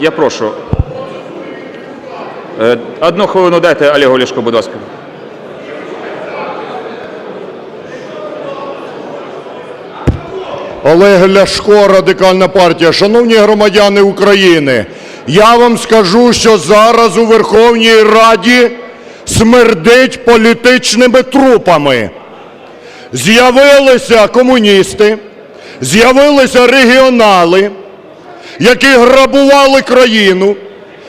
Я прошу. Е, Одну хвилину дайте Олегу Ляшку, будь ласка. Олег Ляшко, Радикальна партія. Шановні громадяни України, я вам скажу, що зараз у Верховній Раді смердить політичними трупами. З'явилися комуністи, з'явилися регіонали, які грабували країну,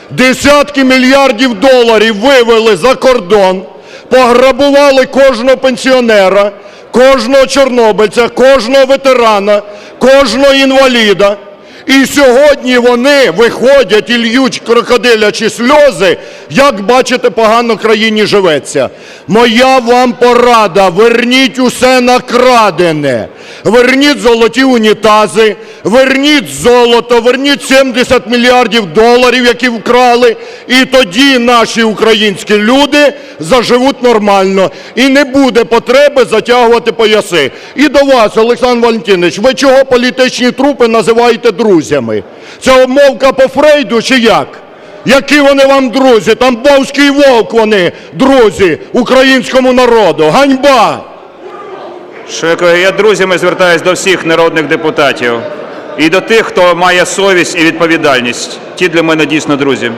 десятки мільярдів доларів вивели за кордон, пограбували кожного пенсіонера, кожного чорнобильця, кожного ветерана, кожного інваліда. І сьогодні вони виходять і льють крокодилячі сльози, як бачите, погано країні живеться. Моя вам порада, верніть усе накрадене. Верніть золоті унітази, верніть золото, верніть 70 мільярдів доларів, які вкрали, і тоді наші українські люди заживуть нормально. І не буде потреби затягувати пояси. І до вас, Олександр Валентинович, ви чого політичні трупи називаєте друзями? Це обмовка по Фрейду чи як? Які вони вам друзі? Тамбовський вовк вони, друзі, українському народу. Ганьба! Шановні я друзями звертаюся до всіх народних депутатів і до тих, хто має совість і відповідальність. Ті для мене дійсно друзі.